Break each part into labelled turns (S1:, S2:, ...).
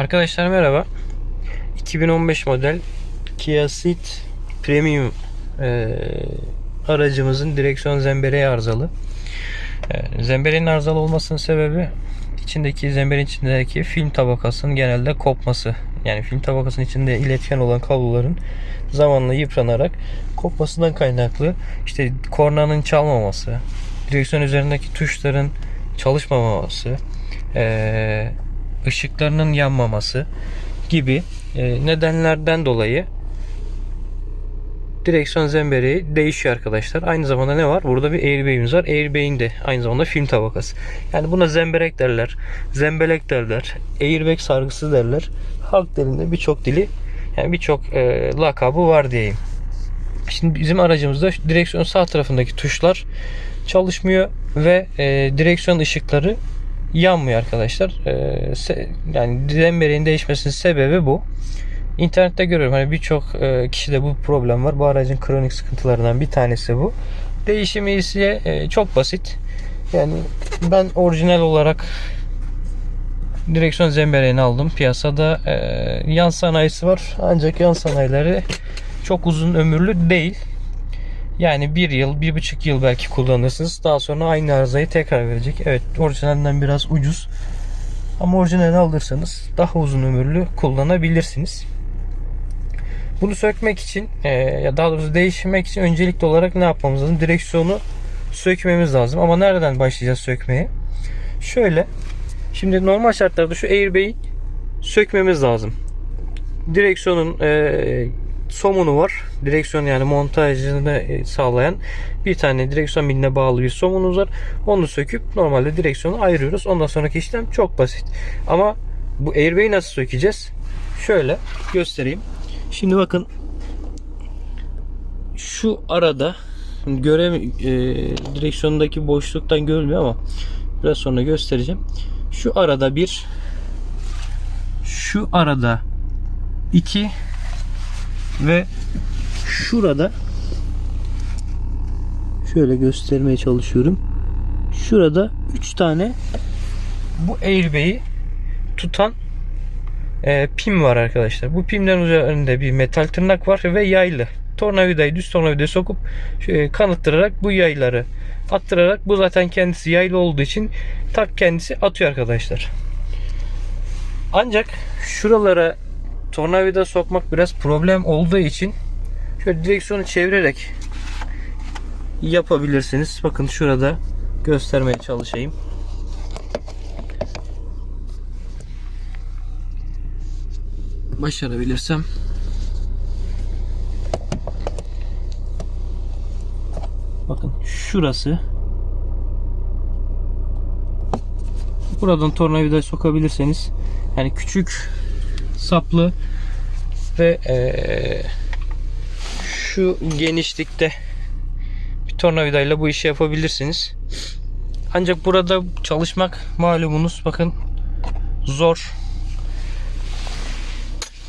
S1: Arkadaşlar merhaba. 2015 model Kia Ceed Premium e, aracımızın direksiyon zembereği arızalı. E, zembereğin arızalı olmasının sebebi içindeki zembereğin içindeki film tabakasının genelde kopması. Yani film tabakasının içinde iletken olan kabloların zamanla yıpranarak kopmasından kaynaklı işte kornanın çalmaması, direksiyon üzerindeki tuşların çalışmaması, e, ışıklarının yanmaması gibi e, nedenlerden dolayı direksiyon zembereği değişiyor arkadaşlar. Aynı zamanda ne var? Burada bir airbag'imiz var. Airbag'in de aynı zamanda film tabakası. Yani buna zemberek derler, zembelek derler, airbag sargısı derler. Halk dilinde birçok dili yani birçok e, lakabı var diyeyim. Şimdi bizim aracımızda direksiyon sağ tarafındaki tuşlar çalışmıyor ve e, direksiyon ışıkları yanmıyor arkadaşlar. E, se- yani zembereğin değişmesinin sebebi bu. İnternette görüyorum hani birçok e, kişide bu problem var. Bu aracın kronik sıkıntılarından bir tanesi bu. Değişimi ise e, çok basit. Yani ben orijinal olarak direksiyon zembereğini aldım. Piyasada e, yan sanayisi var. Ancak yan sanayileri çok uzun ömürlü değil. Yani bir yıl, bir buçuk yıl belki kullanırsınız. Daha sonra aynı arızayı tekrar verecek. Evet orijinalinden biraz ucuz. Ama orijinalini alırsanız daha uzun ömürlü kullanabilirsiniz. Bunu sökmek için e, ya daha doğrusu değiştirmek için öncelikli olarak ne yapmamız lazım? Direksiyonu sökmemiz lazım. Ama nereden başlayacağız sökmeye? Şöyle. Şimdi normal şartlarda şu airbag'i sökmemiz lazım. Direksiyonun e, somunu var. Direksiyon yani montajını e, sağlayan bir tane direksiyon miline bağlı bir somunumuz var. Onu söküp normalde direksiyonu ayırıyoruz. Ondan sonraki işlem çok basit. Ama bu airbag'i nasıl sökeceğiz? Şöyle göstereyim. Şimdi bakın şu arada göre e, direksiyondaki boşluktan görülmüyor ama biraz sonra göstereceğim. Şu arada bir şu arada iki ve şurada şöyle göstermeye çalışıyorum. Şurada 3 tane bu airbag'i tutan e, pim var arkadaşlar. Bu pimlerin üzerinde bir metal tırnak var ve yaylı. Tornavidayı düz tornavidayı sokup şöyle kanıttırarak bu yayları attırarak bu zaten kendisi yaylı olduğu için tak kendisi atıyor arkadaşlar. Ancak şuralara tornavida sokmak biraz problem olduğu için şöyle direksiyonu çevirerek yapabilirsiniz. Bakın şurada göstermeye çalışayım. Başarabilirsem Bakın şurası Buradan tornavida sokabilirseniz yani küçük saplı ve eee, şu genişlikte bir tornavidayla bu işi yapabilirsiniz. Ancak burada çalışmak malumunuz bakın zor.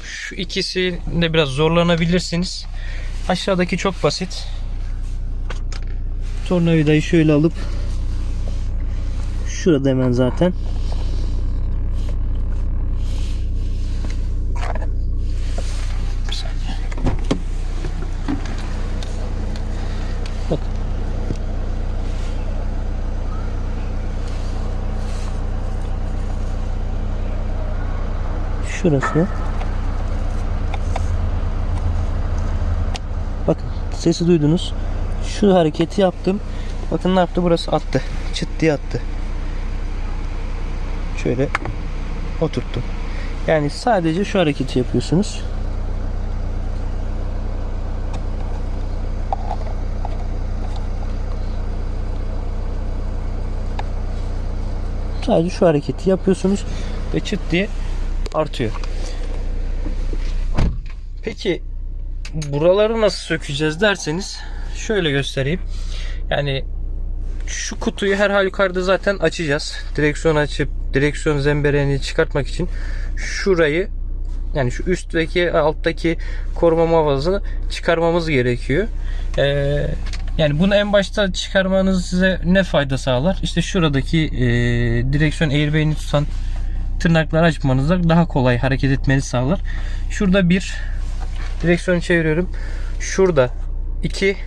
S1: Şu ikisinde biraz zorlanabilirsiniz. Aşağıdaki çok basit. Tornavidayı şöyle alıp şurada hemen zaten Şurası. Bakın sesi duydunuz. Şu hareketi yaptım. Bakın ne yaptı? Burası attı. Çıt diye attı. Şöyle oturttum. Yani sadece şu hareketi yapıyorsunuz. Sadece şu hareketi yapıyorsunuz ve çıt diye artıyor. Peki buraları nasıl sökeceğiz derseniz şöyle göstereyim. Yani şu kutuyu her halükarda zaten açacağız. Direksiyon açıp direksiyon zembereğini çıkartmak için şurayı yani şu üstteki alttaki koruma muhafazasını çıkarmamız gerekiyor. Ee, yani bunu en başta çıkarmanız size ne fayda sağlar? İşte şuradaki e, direksiyon airbag'ini tutan tırnakları açmanızda daha kolay hareket etmenizi sağlar. Şurada bir direksiyonu çeviriyorum. Şurada iki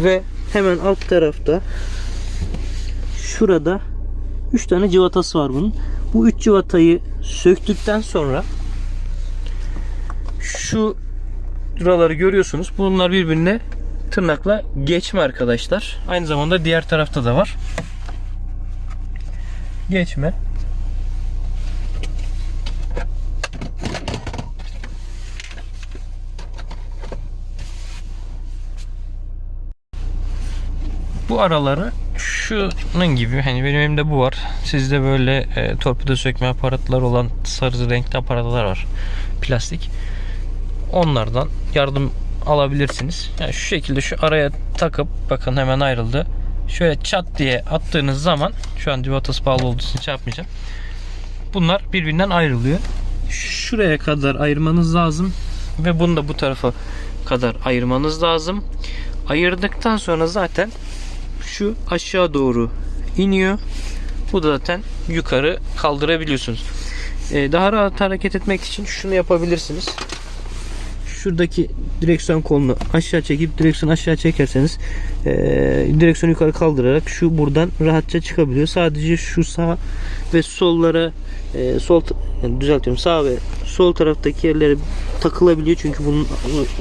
S1: ve hemen alt tarafta şurada 3 tane cıvatası var bunun. Bu 3 cıvatayı söktükten sonra şu şuraları görüyorsunuz. Bunlar birbirine tırnakla geçme arkadaşlar. Aynı zamanda diğer tarafta da var. Geçme. Bu araları şunun gibi hani benim elimde bu var. Sizde böyle e, torpido sökme aparatlar olan sarı renkli aparatlar var. Plastik. Onlardan yardım alabilirsiniz. Yani şu şekilde şu araya takıp bakın hemen ayrıldı. Şöyle çat diye attığınız zaman şu an civatası bağlı olduğu için çarpmayacağım. Bunlar birbirinden ayrılıyor. Şuraya kadar ayırmanız lazım ve bunu da bu tarafa kadar ayırmanız lazım. Ayırdıktan sonra zaten şu aşağı doğru iniyor. Bu da zaten yukarı kaldırabiliyorsunuz. Ee, daha rahat hareket etmek için şunu yapabilirsiniz. Şuradaki direksiyon kolunu aşağı çekip direksiyonu aşağı çekerseniz ee, direksiyonu yukarı kaldırarak şu buradan rahatça çıkabiliyor. Sadece şu sağ ve sollara ee, sol yani düzeltiyorum sağ ve sol taraftaki yerlere takılabiliyor. Çünkü bunun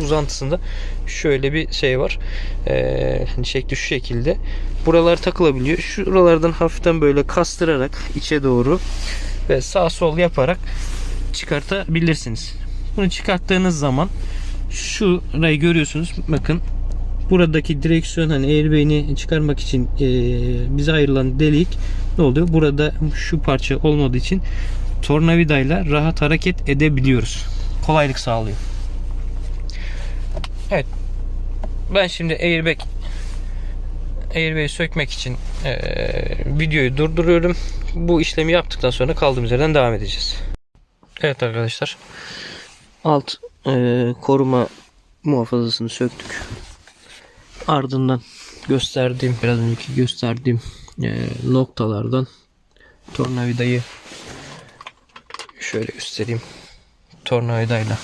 S1: uzantısında şöyle bir şey var. Ee, hani şekli şu şekilde. Buralar takılabiliyor. Şuralardan hafiften böyle kastırarak içe doğru ve sağ sol yaparak çıkartabilirsiniz bunu çıkarttığınız zaman şurayı görüyorsunuz bakın buradaki direksiyon hani airbag'ini çıkarmak için e, bize ayrılan delik ne oluyor? Burada şu parça olmadığı için tornavidayla rahat hareket edebiliyoruz. Kolaylık sağlıyor. Evet. Ben şimdi airbag airbag'i sökmek için e, videoyu durduruyorum. Bu işlemi yaptıktan sonra kaldığımız yerden devam edeceğiz. Evet arkadaşlar. Alt e, koruma muhafazasını söktük. Ardından gösterdiğim biraz önceki gösterdiğim e, noktalardan tornavidayı şöyle göstereyim. Tornavidayla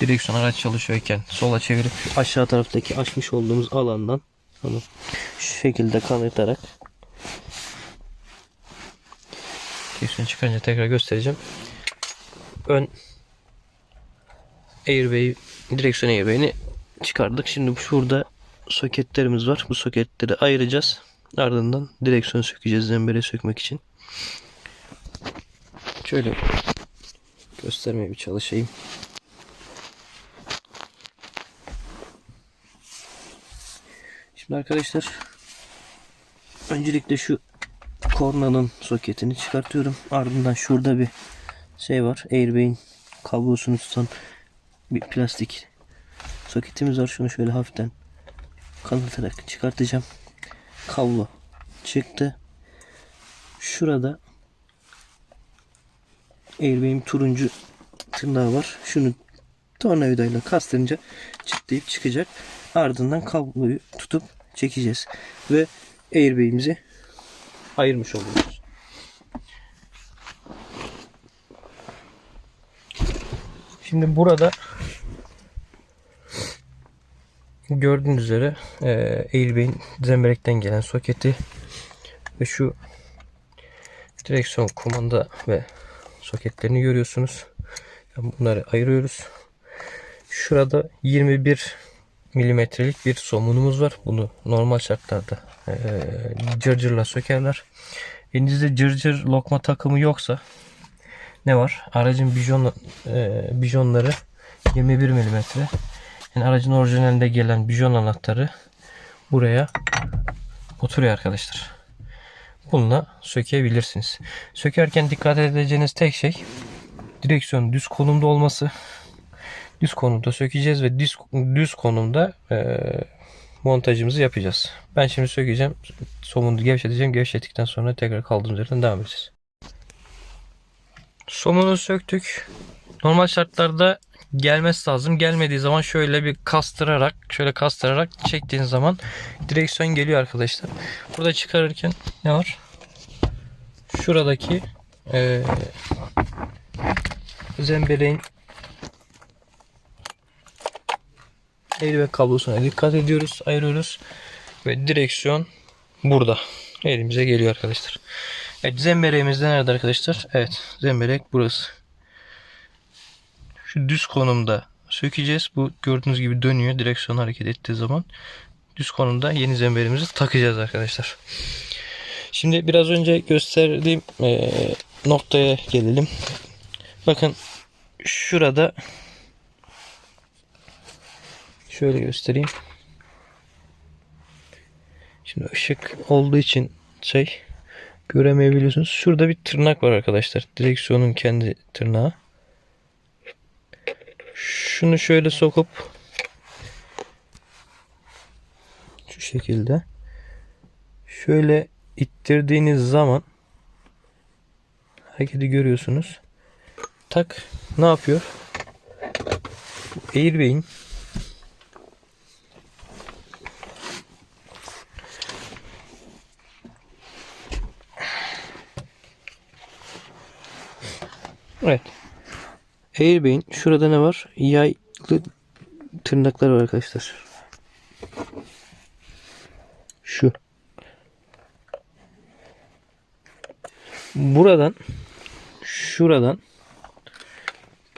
S1: direksiyon araç çalışıyorken sola çevirip aşağı taraftaki açmış olduğumuz alandan onu şu şekilde kanıtarak direksiyon çıkınca tekrar göstereceğim. Ön airbag'i direksiyon airbag'ini çıkardık. Şimdi şurada soketlerimiz var. Bu soketleri ayıracağız. Ardından direksiyon sökeceğiz zembere sökmek için. Şöyle göstermeye bir çalışayım. Şimdi arkadaşlar öncelikle şu kornanın soketini çıkartıyorum. Ardından şurada bir şey var. Airbag'in kablosunu tutan bir plastik soketimiz var. Şunu şöyle hafiften kanatarak çıkartacağım. Kablo çıktı. Şurada airbag'in turuncu tırnağı var. Şunu tornavidayla kastırınca çıtlayıp çıkacak. Ardından kabloyu tutup çekeceğiz. Ve airbag'imizi ayırmış oluyoruz. Şimdi burada gördüğünüz üzere e, airbag'in zemberekten gelen soketi ve şu direksiyon kumanda ve soketlerini görüyorsunuz. Yani bunları ayırıyoruz. Şurada 21 milimetrelik bir somunumuz var. Bunu normal şartlarda e, cırcırla sökerler. Elinizde cırcır lokma takımı yoksa ne var? Aracın bijon, e, bijonları 21 milimetre. Yani aracın orijinalinde gelen bijon anahtarı buraya oturuyor arkadaşlar. Bununla sökebilirsiniz. Sökerken dikkat edeceğiniz tek şey direksiyonun düz konumda olması. Düz konumda sökeceğiz ve düz, düz konumda e, montajımızı yapacağız. Ben şimdi sökeceğim. Somunu gevşeteceğim. Gevşettikten sonra tekrar kaldığımız yerden devam edeceğiz. Somunu söktük. Normal şartlarda gelmesi lazım. Gelmediği zaman şöyle bir kastırarak, şöyle kastırarak çektiğin zaman direksiyon geliyor arkadaşlar. Burada çıkarırken ne var? Şuradaki Ee, zembereğin el ve kablosuna dikkat ediyoruz, ayırıyoruz ve direksiyon burada elimize geliyor arkadaşlar. Evet zembereğimiz de nerede arkadaşlar? Evet zemberek burası. Şu düz konumda sökeceğiz. Bu gördüğünüz gibi dönüyor direksiyon hareket ettiği zaman. Düz konumda yeni zemberimizi takacağız arkadaşlar. Şimdi biraz önce gösterdiğim eee, noktaya gelelim. Bakın şurada şöyle göstereyim. Şimdi ışık olduğu için şey göremeyebiliyorsunuz. Şurada bir tırnak var arkadaşlar. Direksiyonun kendi tırnağı. Şunu şöyle sokup şu şekilde şöyle ittirdiğiniz zaman hareketi görüyorsunuz. Tak ne yapıyor? Airbag'in Evet. Airbag'in şurada ne var? Yaylı tırnaklar var arkadaşlar. Şu. Buradan şuradan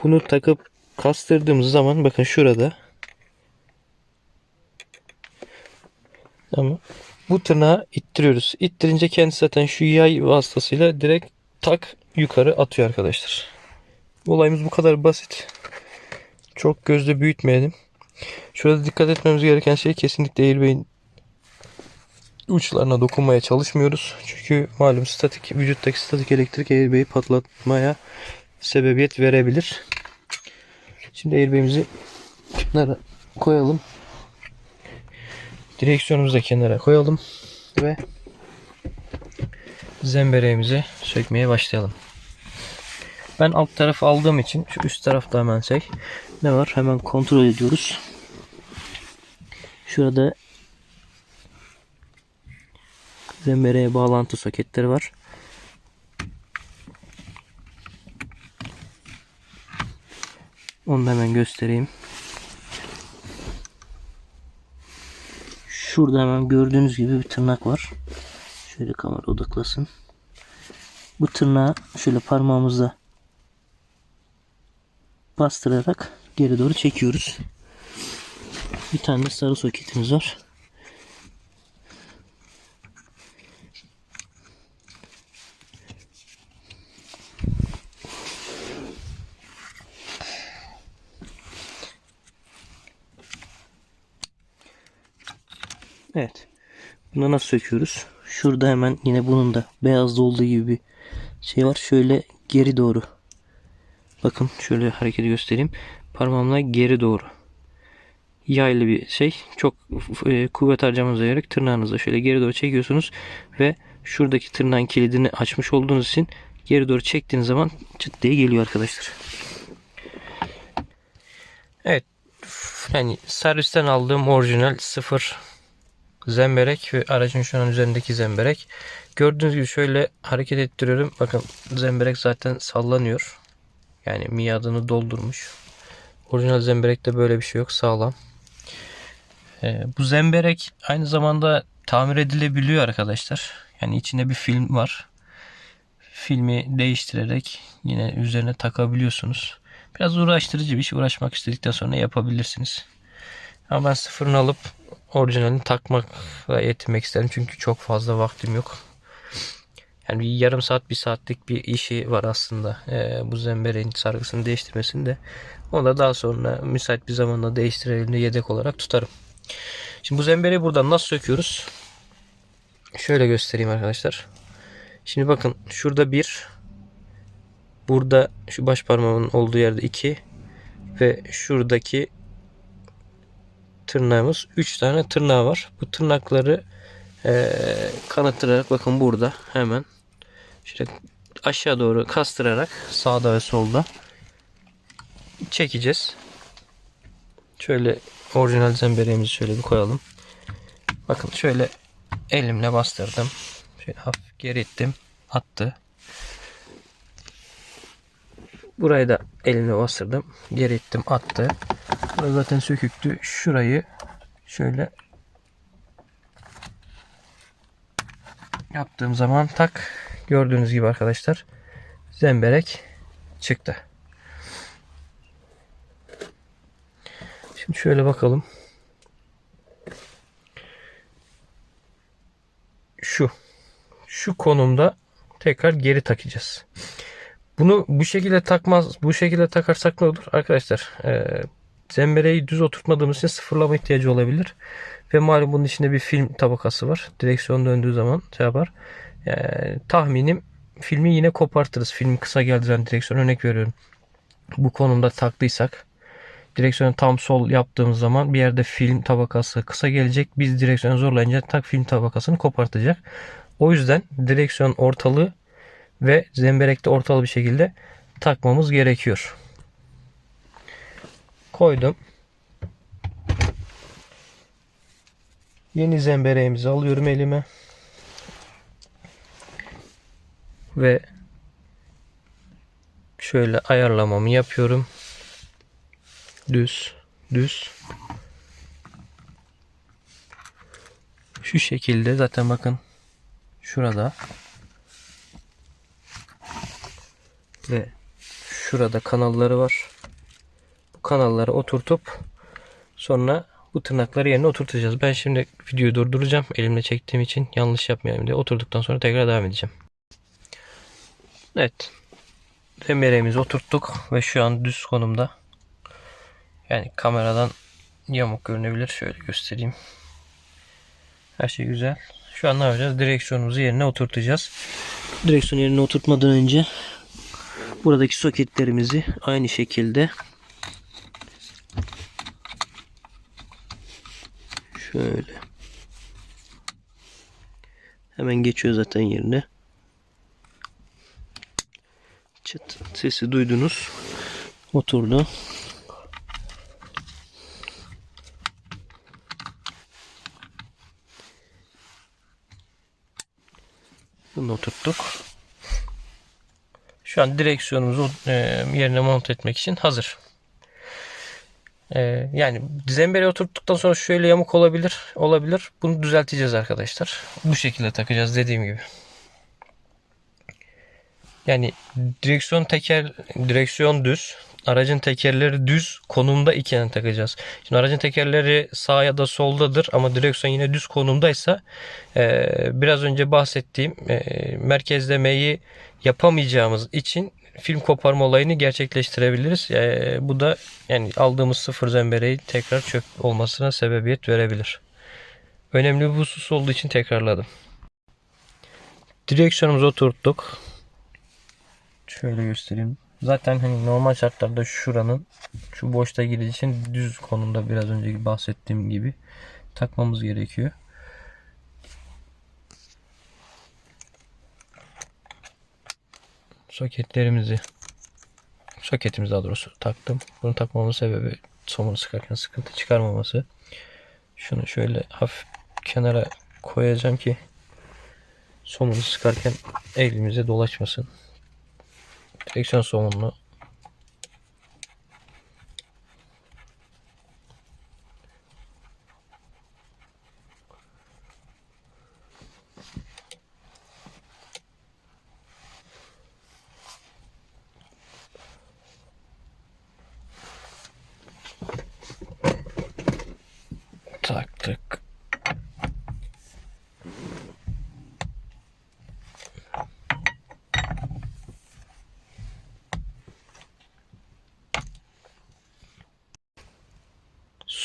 S1: bunu takıp kastırdığımız zaman bakın şurada Tamam. Bu tırnağı ittiriyoruz. İttirince kendisi zaten şu yay vasıtasıyla direkt tak yukarı atıyor arkadaşlar. Olayımız bu kadar basit. Çok gözde büyütmeyelim. Şurada dikkat etmemiz gereken şey kesinlikle airbag'in uçlarına dokunmaya çalışmıyoruz. Çünkü malum statik vücuttaki statik elektrik airbag'i patlatmaya sebebiyet verebilir. Şimdi airbag'imizi kenara koyalım. Direksiyonumuzu da kenara koyalım ve zembereğimizi sökmeye başlayalım. Ben alt tarafı aldığım için şu üst tarafta hemen şey ne var hemen kontrol ediyoruz. Şurada zembereye bağlantı soketleri var. Onu da hemen göstereyim. Şurada hemen gördüğünüz gibi bir tırnak var. Şöyle kamera odaklasın. Bu tırnağı şöyle parmağımızla bastırarak geri doğru çekiyoruz. Bir tane de sarı soketimiz var. Evet. Bunu nasıl söküyoruz? Şurada hemen yine bunun da beyazda olduğu gibi bir şey var. Şöyle geri doğru. Bakın şöyle hareketi göstereyim. Parmağımla geri doğru. Yaylı bir şey. Çok e, kuvvet harcamanıza gerek tırnağınızla şöyle geri doğru çekiyorsunuz ve şuradaki tırnağın kilidini açmış olduğunuz için geri doğru çektiğiniz zaman çıt diye geliyor arkadaşlar. Evet. Yani servisten aldığım orijinal sıfır zemberek ve aracın şu an üzerindeki zemberek. Gördüğünüz gibi şöyle hareket ettiriyorum. Bakın zemberek zaten sallanıyor. Yani miadını doldurmuş. Orijinal zemberekte böyle bir şey yok. Sağlam. Ee, bu zemberek aynı zamanda tamir edilebiliyor arkadaşlar. Yani içinde bir film var. Filmi değiştirerek yine üzerine takabiliyorsunuz. Biraz uğraştırıcı bir iş. Uğraşmak istedikten sonra yapabilirsiniz. Ama ben sıfırını alıp orijinalini takmakla yetinmek isterim. Çünkü çok fazla vaktim yok. Yani bir yarım saat bir saatlik bir işi var aslında. Ee, bu zembereğin sargısını değiştirmesini de. O da daha sonra müsait bir zamanda değiştirelim de yedek olarak tutarım. Şimdi bu zembereği buradan nasıl söküyoruz? Şöyle göstereyim arkadaşlar. Şimdi bakın şurada bir burada şu baş parmağımın olduğu yerde iki ve şuradaki tırnağımız 3 tane tırnağı var. Bu tırnakları e, kanattırarak bakın burada hemen şöyle aşağı doğru kastırarak sağda ve solda çekeceğiz. Şöyle orijinal zembereğimizi şöyle bir koyalım. Bakın şöyle elimle bastırdım. Şöyle hafif geri ittim. Attı. Burayı da elimle bastırdım. Geri ittim attı. Burası zaten söküktü. Şurayı şöyle yaptığım zaman tak gördüğünüz gibi arkadaşlar zemberek çıktı. Şimdi şöyle bakalım. Şu şu konumda tekrar geri takacağız. Bunu bu şekilde takmaz, bu şekilde takarsak ne olur? Arkadaşlar e, zembereyi düz oturtmadığımız için sıfırlama ihtiyacı olabilir. Ve malum bunun içinde bir film tabakası var. Direksiyon döndüğü zaman şey yapar. E, tahminim filmi yine kopartırız. Film kısa geldiği zaman direksiyon örnek veriyorum. Bu konumda taktıysak direksiyonu tam sol yaptığımız zaman bir yerde film tabakası kısa gelecek. Biz direksiyonu zorlayınca tak film tabakasını kopartacak. O yüzden direksiyon ortalığı ve zemberekte ortalı bir şekilde takmamız gerekiyor. Koydum. Yeni zembereğimizi alıyorum elime. Ve şöyle ayarlamamı yapıyorum. Düz, düz. Şu şekilde zaten bakın şurada ve şurada kanalları var. Bu kanalları oturtup sonra bu tırnakları yerine oturtacağız. Ben şimdi videoyu durduracağım. Elimle çektiğim için yanlış yapmayayım diye. Oturduktan sonra tekrar devam edeceğim. Evet. Demiremizi oturttuk ve şu an düz konumda. Yani kameradan yamuk görünebilir. Şöyle göstereyim. Her şey güzel. Şu an ne yapacağız? Direksiyonumuzu yerine oturtacağız. Direksiyonu yerine oturtmadan önce buradaki soketlerimizi aynı şekilde şöyle hemen geçiyor zaten yerine. Çıt sesi duydunuz. Oturdu. Bunu oturttuk. Şu an direksiyonumuzu e, yerine monte etmek için hazır. E, yani zembere oturttuktan sonra şöyle yamuk olabilir. Olabilir. Bunu düzelteceğiz arkadaşlar. Bu şekilde takacağız dediğim gibi. Yani direksiyon teker direksiyon düz. Aracın tekerleri düz konumda iken takacağız. Şimdi aracın tekerleri sağ ya da soldadır ama direksiyon yine düz konumdaysa e, biraz önce bahsettiğim e, merkezlemeyi yapamayacağımız için film koparma olayını gerçekleştirebiliriz. E, bu da yani aldığımız sıfır zembereği tekrar çöp olmasına sebebiyet verebilir. Önemli bir husus olduğu için tekrarladım. Direksiyonumuzu oturttuk. Şöyle göstereyim. Zaten hani normal şartlarda şuranın şu boşta girdiği için düz konumda biraz önceki bahsettiğim gibi takmamız gerekiyor. Soketlerimizi soketimizi daha doğrusu taktım. Bunu takmamın sebebi somunu sıkarken sıkıntı çıkarmaması. Şunu şöyle hafif kenara koyacağım ki somunu sıkarken elimize dolaşmasın. Direksiyon somununu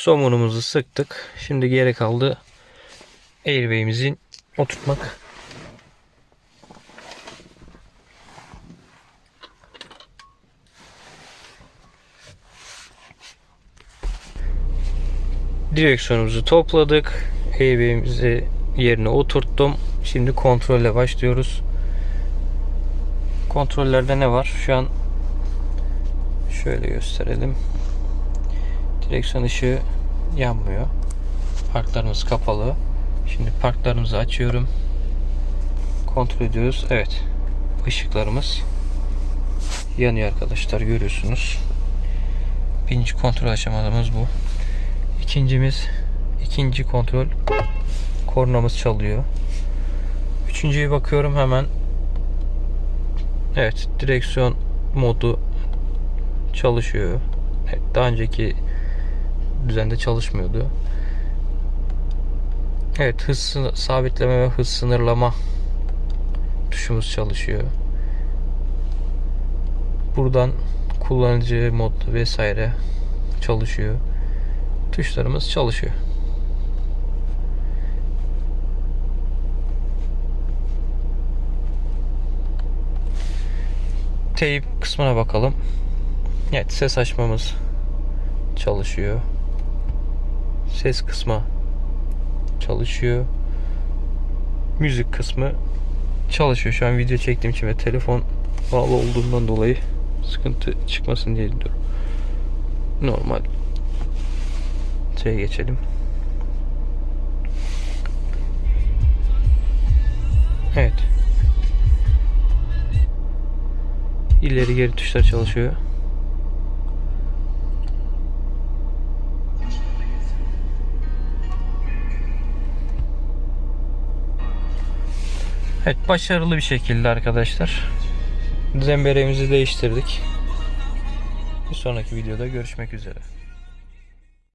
S1: Somunumuzu sıktık. Şimdi geri kaldı airbag'imizin oturtmak. Direksiyonumuzu topladık. Airbag'imizi yerine oturttum. Şimdi kontrolle başlıyoruz. Kontrollerde ne var? Şu an şöyle gösterelim. Direksiyon ışığı yanmıyor. Parklarımız kapalı. Şimdi parklarımızı açıyorum. Kontrol ediyoruz. Evet. Işıklarımız yanıyor arkadaşlar görüyorsunuz. Birinci kontrol aşamadığımız bu. İkincimiz ikinci kontrol kornamız çalıyor. Üçüncüye bakıyorum hemen. Evet direksiyon modu çalışıyor. Evet, daha önceki düzende çalışmıyordu. Evet hız sabitleme ve hız sınırlama tuşumuz çalışıyor. Buradan kullanıcı mod vesaire çalışıyor. Tuşlarımız çalışıyor. Teyip kısmına bakalım. Evet ses açmamız çalışıyor. Ses kısmı çalışıyor. Müzik kısmı çalışıyor. Şu an video çektiğim için ve telefon bağlı olduğundan dolayı sıkıntı çıkmasın diye diyorum. Normal. Şeye geçelim. Evet. İleri geri tuşlar çalışıyor. Evet başarılı bir şekilde arkadaşlar. Zemberemizi değiştirdik. Bir sonraki videoda görüşmek üzere.